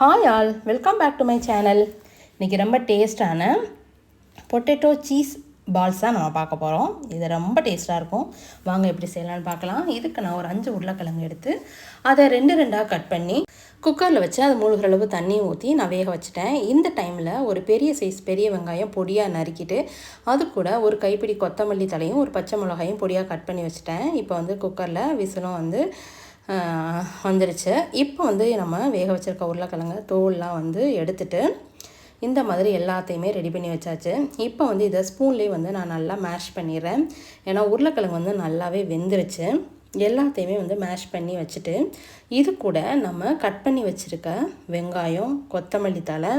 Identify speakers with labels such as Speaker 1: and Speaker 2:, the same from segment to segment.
Speaker 1: Hi all welcome back to my channel இன்றைக்கி ரொம்ப டேஸ்டான பொட்டேட்டோ சீஸ் பால்ஸ் தான் நம்ம பார்க்க போகிறோம் இது ரொம்ப டேஸ்ட்டாக இருக்கும். வாங்க எப்படி செய்யலாம்னு பார்க்கலாம். இதுக்கு நான் ஒரு அஞ்சு உருளைக்கிழங்கு எடுத்து அதை ரெண்டு ரெண்டாக கட் பண்ணி குக்கரில் வச்சு அது மூழ்கிற அளவு தண்ணி ஊற்றி நான் வேக வச்சுட்டேன். இந்த டைமில் ஒரு பெரிய சைஸ் பெரிய வெங்காயம் பொடியாக நறுக்கிட்டு அது கூட ஒரு கைப்பிடி கொத்தமல்லி தலையும் ஒரு பச்சை மிளகாயும் பொடியாக கட் பண்ணி வச்சுட்டேன். இப்போ வந்து குக்கரில் விசிலும் வந்து வந்துருச்சு. இப்போ வந்து நம்ம வேக வச்சுருக்க உருளைக்கிழங்கு தோல்லாம் வந்து எடுத்துட்டு இந்த மாதிரி எல்லாத்தையுமே ரெடி பண்ணி வச்சாச்சு. இப்போ வந்து இதை ஸ்பூன்லேயே வந்து நான் நல்லா மேஷ் பண்ணிடுறேன். ஏன்னா உருளைக்கிழங்கு வந்து நல்லாவே வெந்துருச்சு. எல்லாத்தையுமே வந்து மேஷ் பண்ணி வச்சுட்டு இது கூட நம்ம கட் பண்ணி வச்சுருக்க வெங்காயம் கொத்தமல்லி தழை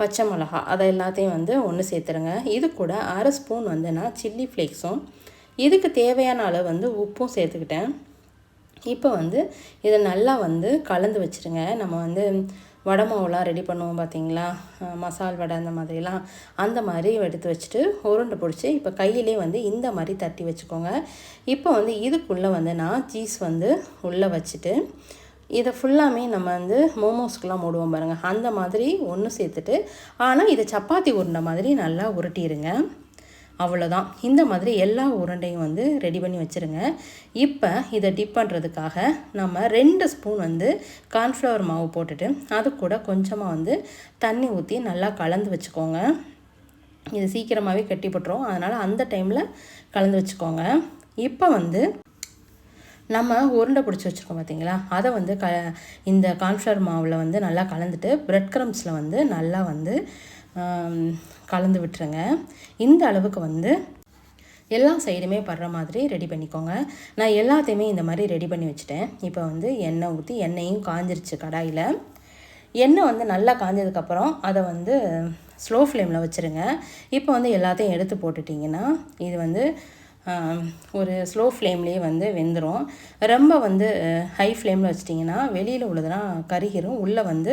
Speaker 1: பச்சை மிளகா அதை எல்லாத்தையும் வந்து ஒன்று சேர்த்துருங்க. இது கூட அரை ஸ்பூன் வந்து நான் சில்லி ஃப்ளேக்ஸும் இதுக்கு தேவையான அளவு வந்து உப்பும் சேர்த்துக்கிட்டேன். இப்போ வந்து இதை நல்லா வந்து கலந்து வச்சுருங்க. நம்ம வந்து வடை மாவுலாம் ரெடி பண்ணுவோம் பார்த்தீங்களா? மசால் வடை அந்த மாதிரிலாம். அந்த மாதிரி எடுத்து வச்சுட்டு உருண்டை பிடிச்சி இப்போ கையிலே வந்து இந்த மாதிரி தட்டி வச்சுக்கோங்க. இப்போ வந்து இதுக்குள்ளே வந்து நான் சீஸ் வந்து உள்ளே வச்சுட்டு இதை ஃபுல்லாமே நம்ம வந்து மோமோஸ்க்கெலாம் மூடுவோம் பாருங்கள் அந்த மாதிரி ஒன்று சேர்த்துட்டு ஆனால் இதை சப்பாத்தி உருண்டை மாதிரி நல்லா உருட்டிடுங்க அவ்வளோதான் இந்த மாதிரி எல்லா உருண்டையும் வந்து ரெடி பண்ணி வச்சுருங்க. இப்போ இதை டிப் பண்ணுறதுக்காக நம்ம ரெண்டு ஸ்பூன் வந்து கார்ன்ஃப்ளவர் மாவு போட்டுட்டு அது கூட கொஞ்சமாக வந்து தண்ணி ஊற்றி நல்லா கலந்து வச்சுக்கோங்க. இது சீக்கிரமாகவே கட்டி போட்டுரும். அதனால் அந்த டைமில் கலந்து வச்சுக்கோங்க. இப்போ வந்து நம்ம உருண்டை பிடிச்சி வச்சுருக்கோம் பார்த்தீங்களா அதை வந்து க இந்த கார்ன்ஃப்ளவர் மாவில் வந்து நல்லா கலந்துட்டு ப்ரெட் க்ரம்ஸில் வந்து நல்லா வந்து கலந்து விட்டுருங்க. இந்த அளவுக்கு வந்து எல்லா சைடுமே படுற மாதிரி ரெடி பண்ணிக்கோங்க. நான் எல்லாத்தையுமே இந்த மாதிரி ரெடி பண்ணி வச்சுட்டேன். இப்போ வந்து எண்ணெய் ஊற்றி எண்ணெயும் காஞ்சிருச்சு கடாயில். எண்ணெய் வந்து நல்லா காஞ்சதுக்கப்புறம் அதை வந்து ஸ்லோ ஃப்ளேமில் வச்சுருங்க. இப்போ வந்து எல்லாத்தையும் எடுத்து போட்டுட்டிங்கன்னா இது வந்து ஒரு ஸ்லோ ஃப்ளேம்லேயே வந்து வெந்துடும் ரொம்ப வந்து ஹை ஃப்ளேமில் வச்சிட்டிங்கன்னா வெளியில் உள்ளதெல்லாம் கருகிரும். உள்ளே வந்து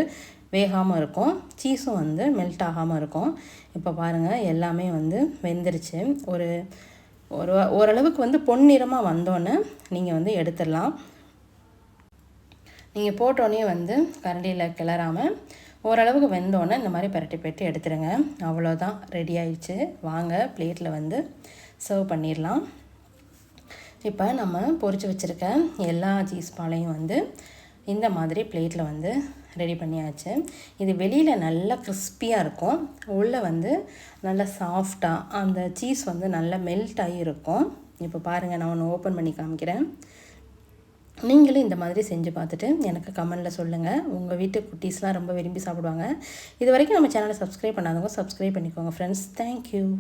Speaker 1: வேகாமல் இருக்கும். சீஸும் வந்து மெல்ட் ஆகாமல் இருக்கும். இப்போ பாருங்கள் எல்லாமே வந்து வெந்துருச்சு. ஒரு ஒரு ஓரளவுக்கு வந்து பொன்னிறமாக வந்தோன்னே நீங்கள் வந்து எடுத்துடலாம். நீங்கள் போட்டோன்னே வந்து கரண்டியில் கிளறாமல் ஓரளவுக்கு வெந்தோடனே இந்த மாதிரி பரட்டி பெட்டி எடுத்துருங்க அவ்வளோதான் ரெடி ஆயிடுச்சு. வாங்க பிளேட்டில் வந்து சர்வ் பண்ணிடலாம். இப்போ நம்ம பொறிச்சு வச்சுருக்க எல்லா சீஸ் பாலையும் வந்து இந்த மாதிரி பிளேட்டில் வந்து ரெடி பண்ணியாச்சு. இது வெளியில் நல்லா கிறிஸ்பியாக இருக்கும். உள்ளே வந்து நல்லா சாஃப்டாக அந்த சீஸ் வந்து நல்லா மெல்ட் ஆகி இருக்கும். இப்போ பாருங்கள் நான் ஒன்று ஓப்பன் பண்ணி காமிக்கிறேன். நீங்களும் இந்த மாதிரி செஞ்சு பார்த்துட்டு எனக்கு கமெண்டில் சொல்லுங்கள் உங்கள் வீட்டு குட்டீஸ்லாம் ரொம்ப விரும்பி சாப்பிடுவாங்க. இது வரைக்கும் நம்ம சேனலை சப்ஸ்கிரைப் பண்ணாதவங்க சப்ஸ்கிரைப் பண்ணிக்கோங்க ஃப்ரெண்ட்ஸ் தேங்க்யூ